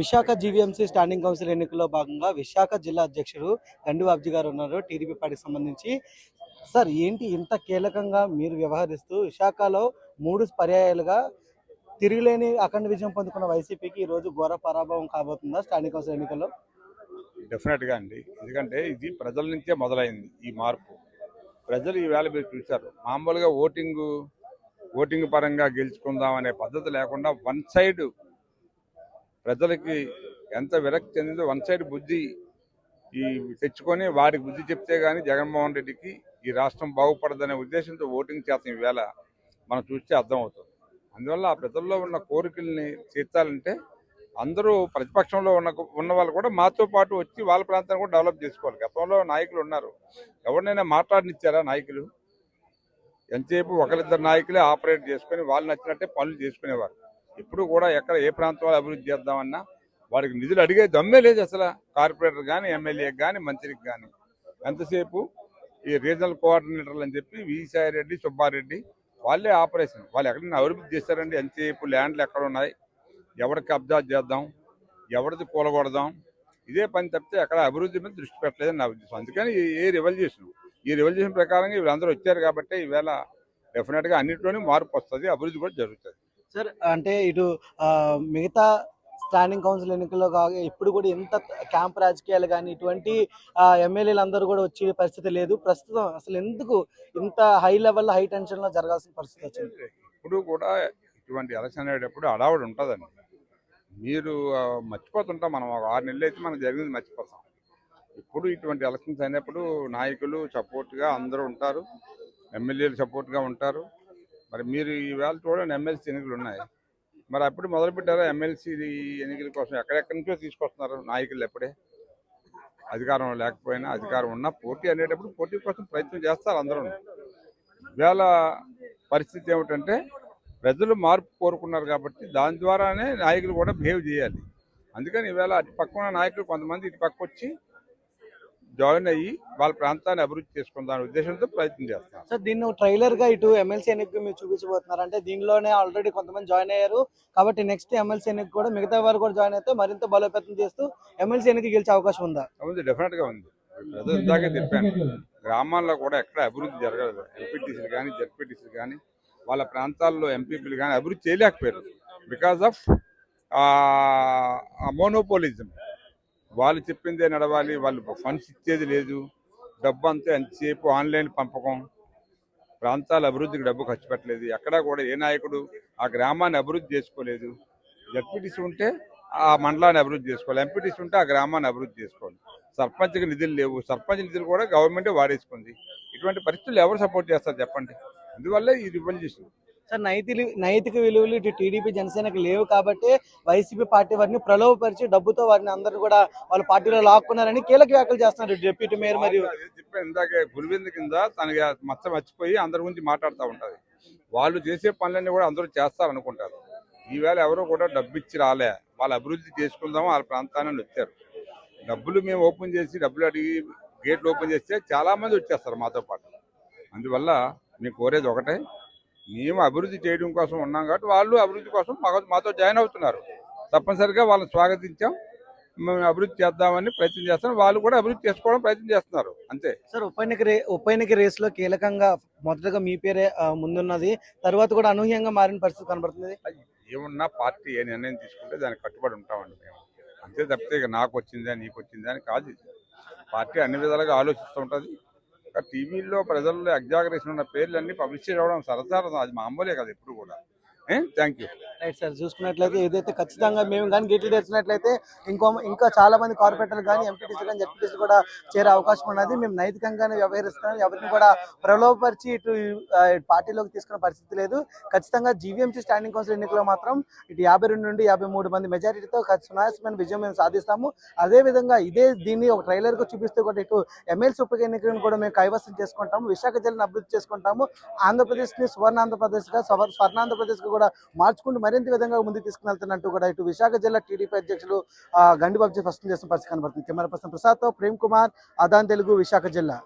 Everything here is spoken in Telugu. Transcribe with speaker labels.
Speaker 1: విశాఖ జీవీఎంసీ స్టాండింగ్ కౌన్సిల్ ఎన్నికల్లో భాగంగా విశాఖ జిల్లా అధ్యక్షుడు గండి బాబ్జీ గారు ఉన్నారు టీడీపీ పార్టీకి సంబంధించి. సార్ ఏంటి ఇంత కీలకంగా మీరు వ్యవహరిస్తూ విశాఖలో మూడు పర్యాయాలుగా తిరిగిలేని అఖండ విజయం పొందుకున్న వైసీపీకి ఈరోజు రోజు ఘోర పరాభవం కాబోతుందా స్టాండింగ్ కౌన్సిల్ ఎన్నికల్లో?
Speaker 2: డెఫినెట్గా అండి. ఎందుకంటే ఇది ప్రజల నుంచే మొదలైంది ఈ మార్పు. ప్రజలు ఈవేళ మీరు చూశారు. మామూలుగా ఓటింగ్ ఓటింగ్ పరంగా గెలుచుకుందాం అనే పద్ధతి లేకుండా వన్ సైడ్ ప్రజలకి ఎంత విరక్తి చెందిందో వన్ సైడ్ బుద్ధి ఈ తెచ్చుకొని వారికి బుద్ధి చెప్తే గానీ జగన్మోహన్ రెడ్డికి ఈ రాష్ట్రం బాగుపడదనే ఉద్దేశంతో ఓటింగ్ చేస్తాం ఈవేళ మనం చూస్తే అర్థమవుతుంది. అందువల్ల ఆ ప్రజల్లో ఉన్న కోరికల్ని తీర్చాలంటే అందరూ ప్రతిపక్షంలో ఉన్న ఉన్న వాళ్ళు కూడా మాతో పాటు వచ్చి వాళ్ళ ప్రాంతాన్ని కూడా డెవలప్ చేసుకోవాలి. గతంలో నాయకులు ఉన్నారు. ఎవరినైనా మాట్లాడనిచ్చారా నాయకులు? ఎంతసేపు ఒకరిద్దరు నాయకులే ఆపరేట్ చేసుకొని వాళ్ళు నచ్చినట్టే పనులు చేసుకునేవారు. ఇప్పుడు కూడా ఎక్కడ ఏ ప్రాంతంలో అభివృద్ధి చేద్దామన్నా వాడికి నిధులు అడిగే దమ్మే లేదు అసలు. కార్పొరేటర్ కానీ ఎమ్మెల్యేకి కానీ మంత్రికి కానీ ఎంతసేపు ఈ రీజనల్ కోఆర్డినేటర్లు అని చెప్పి విసాయి రెడ్డి సుబ్బారెడ్డి వాళ్ళే ఆపరేషన్. వాళ్ళు ఎక్కడైనా అభివృద్ధి చేస్తారండి ఎంతసేపు ల్యాండ్లు ఎక్కడ ఉన్నాయి? ఎవరికి కబ్జా చేద్దాం? ఎవరిది కూలగొడదాం? ఇదే పని తప్పితే ఎక్కడ అభివృద్ధి మీద దృష్టి పెట్టలేదని నా ఉద్దేశం. అందుకని ఏ ఈ రివల్యూషన్. ఈ రివల్యూషన్ ప్రకారంగా వీళ్ళందరూ వచ్చారు కాబట్టి ఈవేళ డెఫినెట్గా అన్నింటిలోనే మార్పు వస్తుంది. అభివృద్ధి కూడా జరుగుతుంది.
Speaker 1: సార్ అంటే ఇటు మిగతా స్టాండింగ్ కౌన్సిల్ ఎన్నికల్లో కాగా ఇప్పుడు కూడా ఇంత క్యాంప్ రాజకీయాలు కానీ ఇటువంటి ఎమ్మెల్యేలు అందరూ కూడా వచ్చే పరిస్థితి లేదు. ప్రస్తుతం అసలు ఎందుకు ఇంత హై లెవెల్లో హై టెన్షన్లో జరగాల్సిన పరిస్థితి వచ్చింది?
Speaker 2: ఇప్పుడు కూడా ఇటువంటి ఎలక్షన్ అనేటప్పుడు అడావుడు ఉంటుందండి. మీరు మర్చిపోతుంటాం మనం ఒక ఆరు నెలలు అయితే మనం జరిగింది మర్చిపోతాం. ఇప్పుడు ఇటువంటి ఎలక్షన్స్ అయినప్పుడు నాయకులు సపోర్ట్గా అందరూ ఉంటారు. ఎమ్మెల్యేలు సపోర్ట్గా ఉంటారు. మరి మీరు ఈవేళ చూడండి ఎమ్మెల్సీ ఎన్నికలు ఉన్నాయి. మరి అప్పుడు మొదలు పెట్టారా ఎమ్మెల్సీ ఎన్నికల కోసం? ఎక్కడెక్కడి నుంచో తీసుకొస్తున్నారు నాయకులు ఎప్పుడే? అధికారం లేకపోయినా అధికారం ఉన్నా పోటీ అనేటప్పుడు పోటీ కోసం ప్రయత్నం చేస్తారు అందరూ. వేళ పరిస్థితి ఏమిటంటే ప్రజలు మార్పు కోరుకున్నారు కాబట్టి దాని ద్వారానే నాయకులు కూడా బిహేవ్ చేయాలి. అందుకని ఈవేళ అటు పక్కన నాయకులు కొంతమంది ఇటు పక్క వచ్చి జాయిన్ అయ్యి వాళ్ళ ప్రాంతాన్ని అభివృద్ధి చేసుకుందాం ఉద్దేశంతో ప్రయత్నం చేస్తున్నారు
Speaker 1: సార్ దీన్ని ట్రైలర్గా ఇటు ఎమ్మెల్సీ ఎన్నిక మీరు చూపించబోతున్నారు. అంటే దీనిలోనే ఆల్రెడీ కొంతమంది జాయిన్ అయ్యారు. కాబట్టి నెక్స్ట్ ఎమ్మెల్సీ ఎన్నిక కూడా మిగతా వారు కూడా జాయిన్ అయితే మరింత బలోపేతం చేస్తూ ఎమ్మెల్సీ ఎన్నిక గెలిచే అవకాశం ఉందా?
Speaker 2: ఉంది డెఫినెట్గా ఉంది ఇందాకే చెప్పాను. గ్రామాల్లో కూడా ఎక్కడ అభివృద్ధి జరగలేదు. ఎంపీటీసీలు కానీ జెడ్పీటీసీలు కానీ వాళ్ళ ప్రాంతాల్లో ఎంపీపీలు కానీ అభివృద్ధి చేయలేకపోయారు. బికాస్ ఆఫ్ మోనోపోలిజం వాళ్ళు చెప్పిందే నడవాలి వాళ్ళు ఫండ్స్ ఇచ్చేది లేదు. డబ్బు అంతా ఎంతసేపు ఆన్లైన్ పంపకం. ప్రాంతాల అభివృద్ధికి డబ్బు ఖర్చు పెట్టలేదు. ఎక్కడా కూడా ఏ నాయకుడు ఆ గ్రామాన్ని అభివృద్ధి చేసుకోలేదు. జడ్పీటీసీ ఉంటే ఆ మండలాన్ని అభివృద్ధి చేసుకోవాలి. ఎంపీటీసీ ఉంటే ఆ గ్రామాన్ని అభివృద్ధి చేసుకోవాలి. సర్పంచ్కి నిధులు లేవు. సర్పంచ్ నిధులు కూడా గవర్నమెంటే వాడేసుకుంది. ఇటువంటి పరిస్థితులు ఎవరు సపోర్ట్ చేస్తారు చెప్పండి? అందువల్ల ఈ రివల్యూషన్.
Speaker 1: సార్ నైతిక నైతిక విలువలు ఇటు టీడీపీ జనసేనకు లేవు కాబట్టి వైసీపీ పార్టీ వారిని ప్రలోభపరిచి డబ్బుతో వారిని అందరూ కూడా వాళ్ళ పార్టీలో లాక్కున్నారని కీలక వ్యాఖ్యలు చేస్తున్నారు డిప్యూటీ మేయర్ మరియు
Speaker 2: అదే చెప్పాను ఇందాకే గురువింద కింద తనకి మచ్చ మర్చిపోయి అందరి గురించి మాట్లాడుతూ ఉంటది. వాళ్ళు చేసే పనులన్నీ కూడా అందరూ చేస్తారనుకుంటారు. ఈవేళ ఎవరో కూడా డబ్బు ఇచ్చి రాలే. వాళ్ళు అభివృద్ధి చేసుకుందాం వాళ్ళ ప్రాంతాన్ని వచ్చారు. డబ్బులు మేము ఓపెన్ చేసి డబ్బులు అడిగి గేట్లు ఓపెన్ చేస్తే చాలా మంది వచ్చేస్తారు మాతో పాటు. అందువల్ల మేము కోరేది ఒకటే మేము అభివృద్ధి చేయడం కోసం ఉన్నాం కాబట్టి వాళ్ళు అభివృద్ధి కోసం మాతో మాతో జాయిన్ అవుతున్నారు. తప్పనిసరిగా వాళ్ళని స్వాగతించాం. మేము అభివృద్ధి చేద్దామని ప్రయత్నం చేస్తాం వాళ్ళు కూడా అభివృద్ధి చేసుకోవడం ప్రయత్నం చేస్తున్నారు. అంతే.
Speaker 1: సార్ ఉప ఎన్నిక రే ఉప ఎన్నిక రేసులో కీలకంగా మొదటగా మీ పేరే ముందున్నది. తర్వాత కూడా అనూహ్యంగా మారిన పరిస్థితి కనబడుతుంది.
Speaker 2: ఏమున్నా పార్టీ ఏ నిర్ణయం తీసుకుంటే దానికి కట్టుబడి ఉంటామండి మేము. అంతే తప్పితే ఇక నాకు వచ్చిందా నీకు వచ్చిందా అని కాదు. పార్టీ అన్ని విధాలుగా ఆలోచిస్తూ ఉంటుంది. టీవీలో ప్రజల్లో ఎగ్జాగరేషన్ ఉన్న పేర్లన్నీ పబ్లిష్ చేయడం సరసారం అది మామూలే కదా ఎప్పుడు కూడా. Thank you.
Speaker 1: రైట్ సార్ చూసుకున్నట్లయితే ఏదైతే ఖచ్చితంగా మేము కానీ గేట్లు తెచ్చినట్లయితే ఇంకో ఇంకా చాలా మంది కార్పొరేటర్లు కానీ ఎంపీటీసీ కానీ జడ్పీటీసీ కూడా చేరే అవకాశం ఉన్నది. మేము నైతికంగానే వ్యవహరిస్తున్నాం. ఎవరిని కూడా ప్రలోభపరిచి ఇటు పార్టీలోకి తీసుకున్న పరిస్థితి లేదు. ఖచ్చితంగా జీవీఎంసీ స్టాండింగ్ కౌన్సిల్ ఎన్నికల్లో మాత్రం ఇటు యాభై రెండు నుండి యాభై మూడు మంది మెజారిటీతో సునాయాసమైన విజయం మేము సాధిస్తాము. అదే విధంగా ఇదే దీన్ని ఒక ట్రైలర్గా చూపిస్తూ కూడా ఇటు ఎమ్మెల్సీ ఉప ఎన్నికలను కూడా మేము కైవసం చేసుకుంటాము. విశాఖ జిల్లాను అభివృద్ధి చేసుకుంటాము. ఆంధ్రప్రదేశ్ని స్వర్ణాంధ్రప్రదేశ్ స్వర్ణ ఆంధ్రప్రదేశ్గా కూడా మార్చుకుంటూ మరింత విధంగా ముందుకు తీసుకువెళ్తున్నట్టు కూడా ఇటు విశాఖ జిల్లా టీడీపీ అధ్యక్షులు గండి బాబు ఫస్ట్ చేసిన పరిస్థితి కనబడుతుంది. కెమెరా పర్సన్ ప్రసాద్తో ప్రేమ్ కుమార్ అదాన్ తెలుగు విశాఖ జిల్లా.